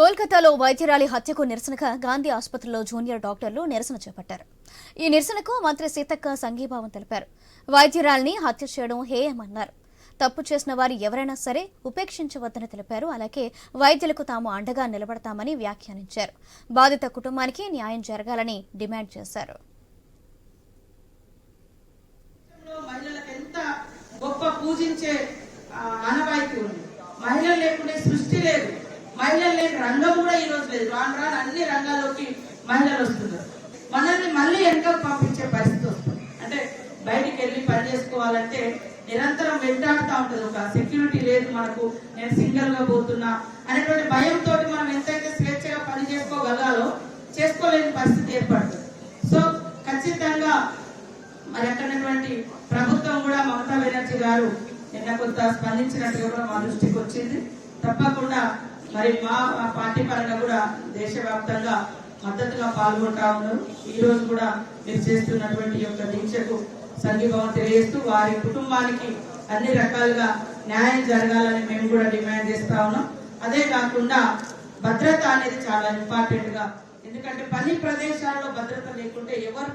కోల్కతాలో వైద్యరాలి హత్యకు నిరసనగా గాంధీ ఆసుపత్రిలో జూనియర్ డాక్టర్లు నిరసన చేపట్టారు. ఈ నిరసనకు మంత్రి సీతక్క సంఘీభావం తెలిపారు. వైద్యరాలిని హత్య చేయడం హేయమన్నారు. తప్పు చేసిన వారు ఎవరైనా సరే ఉపేక్షించవద్దని తెలిపారు. అలాగే వైద్యులకు తాము అండగా నిలబడతామని వ్యాఖ్యానించారు. బాధిత కుటుంబానికి న్యాయం జరగాలని డిమాండ్ చేశారు. గొప్ప పూజించే ఉంది. మహిళలు లేకుండా సృష్టి లేదు. మహిళలు లేని రంగం కూడా ఈ రోజు లేదు. రాను రాను అన్ని రంగాల్లోకి మహిళలు వస్తున్నారు. మనల్ని మళ్ళీ వెనకకు పంపించే పరిస్థితి వస్తుంది. అంటే బయటికి వెళ్ళి పని చేసుకోవాలంటే నిరంతరం వెంటాడుతూ ఉంటుంది. ఒక సెక్యూరిటీ లేదు మనకు. నేను సింగిల్గా పోతున్నా అనేటువంటి భయంతో మనం ఎంతైతే స్వేచ్ఛగా పని చేసుకోగలగాలో చేసుకోలేని పరిస్థితి ఏర్పడుతుంది. సో ఖచ్చితంగా మరి అక్కడటువంటి ప్రభుత్వం కూడా మమతా బెనర్జీ గారు నిన్న కొంత స్పందించినట్టుగా కూడా మా దృష్టికి వచ్చింది. తప్పకుండా మరి మా పార్టీ పరంగా కూడా దేశవ్యాప్తంగా మద్దతుగా పాల్గొంటా ఉన్నారు. ఈ రోజు కూడా మీరు చేస్తున్నటువంటి యొక్క దీక్షకు సంఘీభావం తెలియజేస్తూ వారి కుటుంబానికి అన్ని రకాలుగా న్యాయం జరగాలని మేము కూడా డిమాండ్ చేస్తా ఉన్నాం. అదే కాకుండా భద్రత అనేది చాలా ఇంపార్టెంట్గా ఎందుకంటే పని ప్రదేశాల్లో భద్రత లేకుంటే ఎవరు